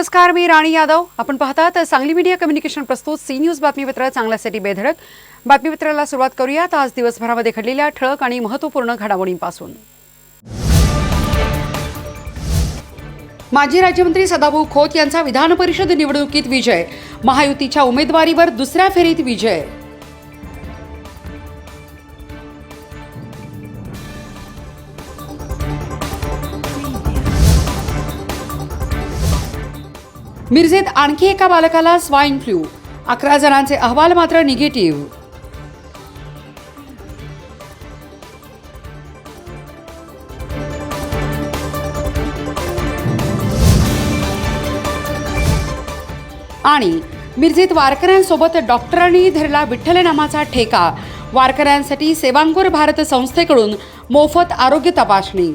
नमस्कार मी राणी यादव. आपण पाहतात सांगली मीडिया कम्युनिकेशन प्रस्तुत सी न्यूज बातमीपत्र चांगल्यासाठी बेधडक. बातमीपत्राला सुरुवात करूयात. आज दिवसभरामध्ये घडलेल्या ठळक आणि महत्त्वपूर्ण घडामोडींपासून. माजी राज्यमंत्री सदाभाऊ खोत यांचा विधान परिषद निवडणुकीत विजय. महायुतीच्या उमेदवारीवर दुसऱ्या फेरीत विजय. मिरजेत आणखी एका बालकाला स्वाईन फ्लू. अकरा जणांचे अहवाल मात्र निगेटिव्ह. आणि मिरजेत वारकऱ्यांसोबत डॉक्टरांनी धरला विठ्ठल नामाचा ठेका. वारकऱ्यांसाठी सेवांगूर भारत संस्थेकडून मोफत आरोग्य तपासणी.